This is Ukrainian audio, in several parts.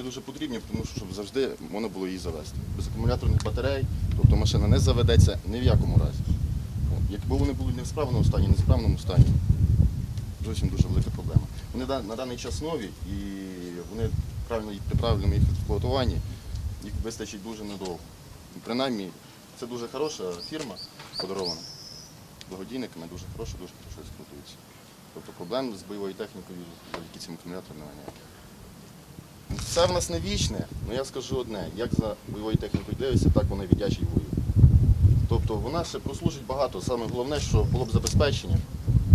дуже потрібні, тому що завжди можна було її завести. Без акумуляторних батарей, тобто машина не заведеться ні в якому разі. Якби вони були не в справному стані, не в справному стані, зовсім дуже велика проблема. Вони на даний час нові і вони правильно при правильному їх експлуатуванні їх вистачить дуже недовго. Принаймні, це дуже хороша фірма подарована благодійниками, дуже хороша, дуже хорошо експлуатується. Тобто проблем з бойовою технікою завдяки цим акумуляторам немає ніяких. Все в нас не вічне, але я скажу одне, як за бойовою технікою дивишся, так вона віддячить бою. Тобто вона ще прослужить багато. Саме головне, що було б забезпечення,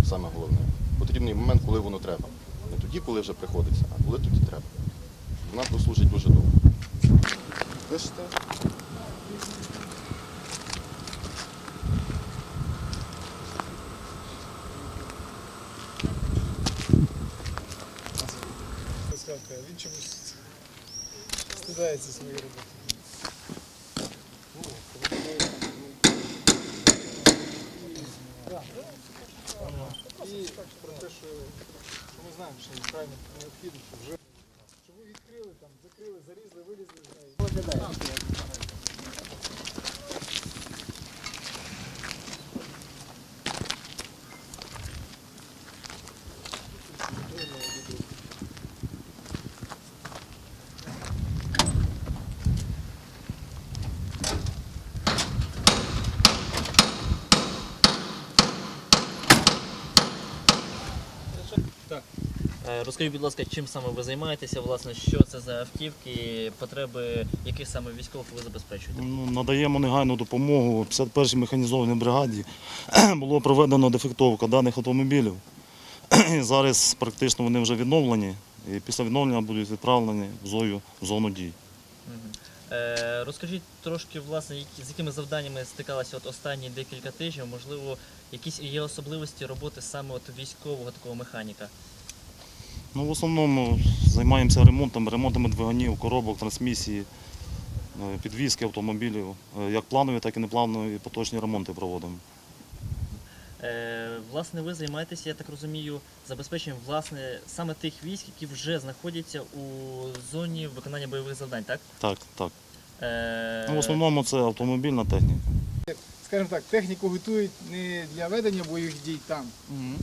саме головне, потрібний момент, коли воно треба. Не тоді, коли вже приходиться, а коли тоді треба. Вона прослужить дуже довго. Пишете? Він чомусь стидається своєї роботи. І про те, що, що ми знаємо, що правильно необхідно, що вже щоб ви відкрили, там, закрили, зарізали, вилізли Розкажіть, будь ласка, чим саме ви займаєтеся, власне, що це за автівки, потреби яких саме військових ви забезпечуєте? Ну, Надаємо негайну допомогу 51-й механізованій бригаді. Було проведено дефектовка даних автомобілів. Зараз практично вони вже відновлені. І після відновлення будуть відправлені в зою в зону дій. Е, розкажіть трошки, власне, з якими завданнями стикалися от останні декілька тижнів, можливо, якісь є особливості роботи саме от військового такого механіка. Ну, в основному займаємося ремонтом, ремонтами двигунів, коробок, трансмісії, е, підвізки автомобілів. Е, Як планові, так і непланові поточні ремонти проводимо. Е, власне, ви займаєтеся, я так розумію, забезпеченням власне саме тих військ, які вже знаходяться у зоні виконання бойових завдань, так? Так, так. Е, Ну, в основному це автомобільна техніка. Скажімо так, техніку готують не для ведення бойових дій там,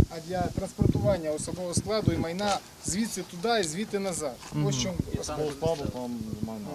а для транспортування особового складу і майна звідси туди і звідти назад. Ось чому. Особового складу там майна.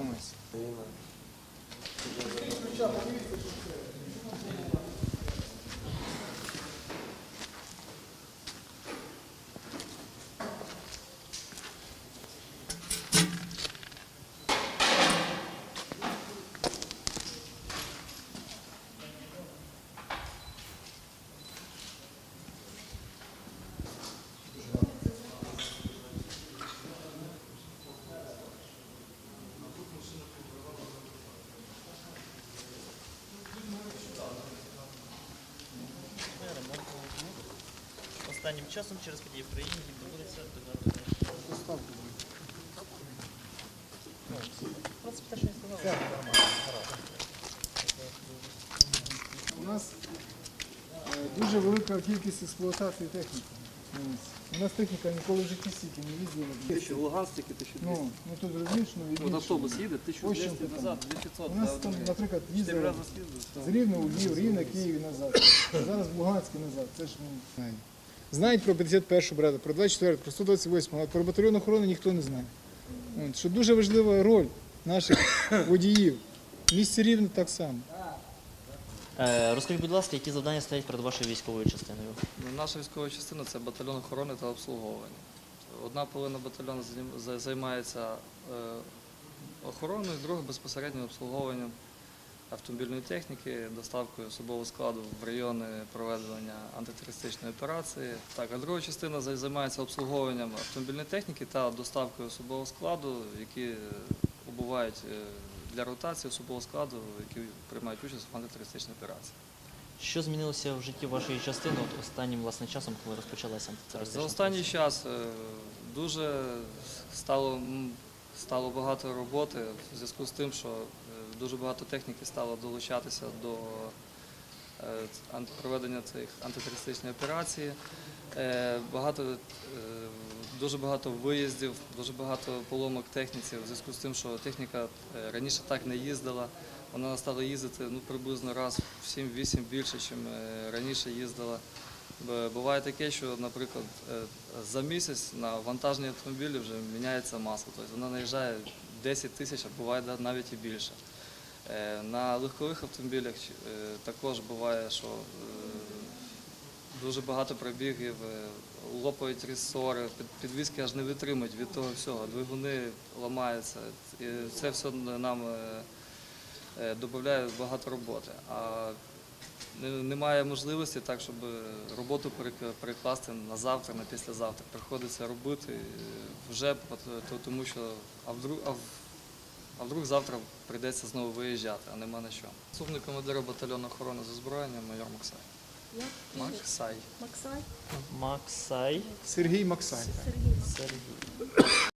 Останнім часом через події в країні те, що я сказав. У нас е, дуже велика кількість експлуатації техніки. У нас техніка ніколи в житті стільки не їздила. Тисячу Луганськ тільки 1200. Ну, ну тут розумієш, ну і От автобус їде, Ось 1200 чим назад, 2500. У нас там, наприклад, Чотири їздили рази з Рівного у Львів, Рівне, Київ і назад. Зараз в Луганськ і назад. Це ж ну, знають. Про 51 бригаду, про 24, про 128, але про батальйон охорони ніхто не знає. От, що дуже важлива роль наших водіїв. В місті Рівне так само. Е, Розкажіть, будь ласка, які завдання стоять перед вашою військовою частиною? Ну, Наша військова частина це батальйон охорони та обслуговування. Одна половина батальйону займ- за- займається е, охороною, друга безпосередньо обслуговуванням автомобільної техніки, доставкою особового складу в райони проведення антитерористичної операції. Так, а друга частина займається обслуговуванням автомобільної техніки та доставкою особового складу, які убувають е, для ротації особового складу, які приймають участь в антитерористичній операції. Що змінилося в житті вашої частини от останнім власне часом, коли розпочалася антитерористична За останній час е, дуже стало, стало багато роботи в зв'язку з тим, що е, дуже багато техніки стало долучатися до е, проведення цих антитерористичної операції. Е, Багато, дуже багато виїздів, дуже багато поломок техніці в зв'язку з тим, що техніка раніше так не їздила. Вона стала їздити ну, приблизно раз в 7-8 більше, ніж раніше їздила. Буває таке, що, наприклад, е, за місяць на вантажні автомобілі вже міняється масло. Тобто вона наїжджає 10 тисяч, а буває навіть і більше. Е, На легкових автомобілях е, також буває, що дуже багато пробігів, лопають ресори, під- підвіски аж не витримують від того всього, двигуни ламаються. І це все нам додає багато роботи. Немає можливості так, щоб роботу перекласти на завтра, на післязавтра. Приходиться робити е, вже, тому що а вдруг, а, а вдруг завтра прийдеться знову виїжджати, а нема на що. Заступник командира батальйону охорони з озброєння майор Максай. Максай. Максай Максай Сергій Максай. Сергій. Сергій.